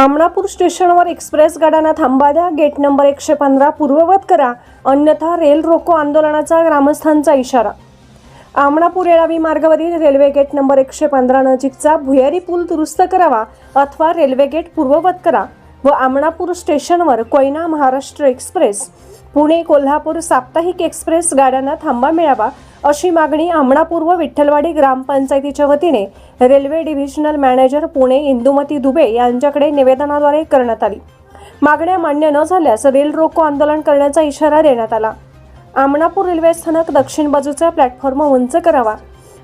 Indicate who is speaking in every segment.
Speaker 1: आमणापूर स्टेशनवर एक्सप्रेस गाड्यांना थांबा द्या. गेट नंबर एकशे पंधरा पूर्ववत करा. अन्यथा रेल रोको आंदोलनाचा ग्रामस्थांचा इशारा. आमणापूर येळावी मार्गावरील रेल्वे गेट नंबर एकशे पंधरा नजीकचा भुयारी पूल दुरुस्त करावा अथवा रेल्वे गेट पूर्ववत करा व आमणापूर स्टेशनवर कोयना महाराष्ट्र एक्सप्रेस पुणे कोल्हापूर साप्ताहिक एक्सप्रेस गाड्यांना थांबा मिळावा अशी मागणी आमणापूर व विठ्ठलवाडी ग्रामपंचायतीच्या वतीने railway divisional manager Pune Indumati Dubey यांच्याकडे निवेदनाद्वारे करण्यात आली. मागण्या मान्य न झाल्यास रेल रोको आंदोलन करण्याचा इशारा देण्यात आला. आमणापूर रेल्वे स्थानक दक्षिण बाजूचा प्लॅटफॉर्म उंच करावा.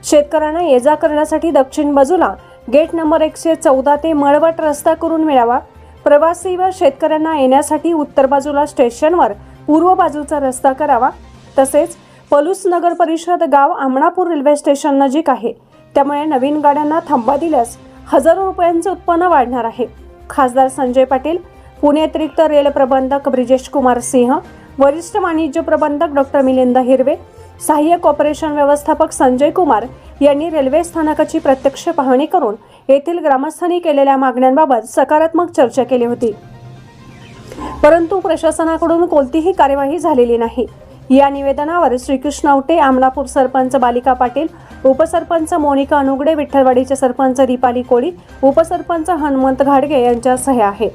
Speaker 1: शेतकऱ्यांना ये जा करण्यासाठी दक्षिण बाजूला गेट नंबर एकशे चौदा ते मळवट रस्ता करून मिळावा. प्रवासी व शेतकऱ्यांना येण्यासाठी उत्तर बाजूला स्टेशनवर पूर्व बाजूचा रस्ता करावा. तसेच पलूस नगर परिषद गाव आमणापूर रेल्वे स्टेशन नजीक आहे. त्यामुळे नवीन गाड्यांना थांबा दिल्यास हजारो रुपयांचे उत्पन्न वाढणार आहे. खासदार संजय पाटील पुणे अतिरिक्त रेल प्रबंधक ब्रिजेश कुमार सिंह वरिष्ठ वाणिज्य प्रबंधक डॉक्टर मिलिंद हिरवे सहाय्यक ऑपरेशन व्यवस्थापक संजय कुमार यांनी रेल्वे स्थानकाची प्रत्यक्ष पाहणी करून येथील ग्रामस्थांनी केलेल्या मागण्यांबाबत सकारात्मक चर्चा केली होती. परंतु प्रशासनाकडून कोणतीही कार्यवाही झालेली नाही. या निवेदनावर श्रीकृष्ण आवटे आमलापूर सरपंच बालिका पाटील उपसरपंच मोनिका अनुगडे विठ्ठलवाडीचे सरपंच दीपाली कोळी उपसरपंच हनुमंत घाडगे यांच्या सह्या आहेत.